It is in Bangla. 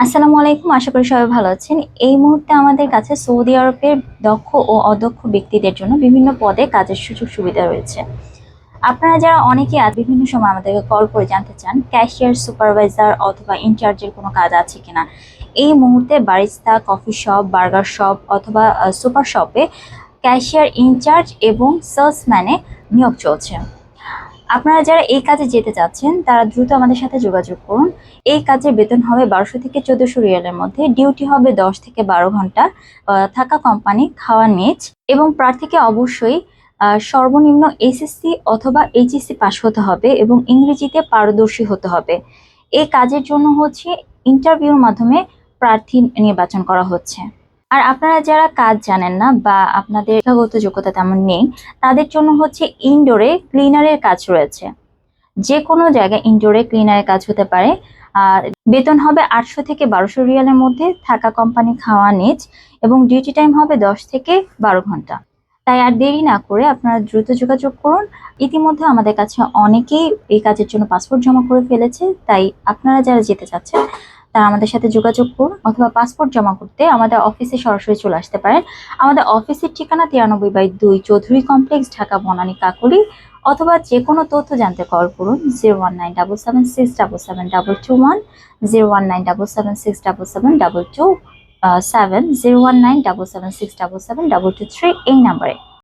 আসসালামু আলাইকুম, আশা করি সবাই ভালো আছেন। এই মুহূর্তে আমাদের কাছে সৌদি আরবের দক্ষ ও অদক্ষ ব্যক্তিদের জন্য বিভিন্ন পদে কাজের সুযোগ সুবিধা রয়েছে। আপনারা যারা অনেকে আজ বিভিন্ন সময় আমাদেরকে কল করে জানতে চান, ক্যাশিয়ার, সুপারভাইজার অথবা ইনচার্জের কোনো কাজ আছে কিনা, এই মুহূর্তে barista, coffee shop, burger shop অথবা সুপার শপে ক্যাশিয়ার, ইনচার্জ এবং সেলসম্যানে নিয়োগ চলছে। আপনারা যারা এই কাজে যেতে চাচ্ছেন, তারা দ্রুত আমাদের সাথে যোগাযোগ করুন। এই কাজের বেতন হবে বারোশো থেকে চোদ্দশো রিয়ালের মধ্যে, ডিউটি হবে দশ থেকে বারো ঘণ্টা থাকা কোম্পানি, খাওয়া নিচ, এবং প্রার্থীকে অবশ্যই সর্বনিম্ন এসএসসি অথবা এইচএসসি পাশ হতে হবে এবং ইংরেজিতে পারদর্শী হতে হবে। এই কাজের জন্য হচ্ছে ইন্টারভিউর মাধ্যমে প্রার্থী নির্বাচন করা হচ্ছে। আর আপনারা যারা কাজ জানেন না বা আপনাদের শিক্ষাগত যোগ্যতা তেমন নেই, তাদের জন্য হচ্ছে ইনডোরে ক্লিনারের কাজ রয়েছে। যে কোনো জায়গায় ইনডোরে ক্লিনারের কাজ হতে পারে। আর বেতন হবে আটশো থেকে বারোশো রিয়ালের মধ্যে থাকা কোম্পানি খাওয়া নিচ এবং ডিউটি টাইম হবে দশ থেকে বারো ঘণ্টা। তাই আর দেরি না করে আপনারা দ্রুত যোগাযোগ করুন। ইতিমধ্যে আমাদের কাছে অনেকেই এই কাজের জন্য পাসপোর্ট জমা করে ফেলেছে। তাই আপনারা যারা যেতে চাচ্ছেন তারা আমাদের সাথে যোগাযোগ করুন অথবা পাসপোর্ট জমা করতে আমাদের অফিসে সরাসরি চলে আসতে পারেন। আমাদের অফিসের ঠিকানা তিরানব্বই বাই দুই চৌধুরী কমপ্লেক্স, ঢাকা, বনানী, কাকুলি অথবা যে কোনো তথ্য জানতে কল করুন zero one nine double seven six double seven double two one, zero one nine double seven six double seven double two seven, zero one nine double seven six double seven double two three এই নাম্বারে।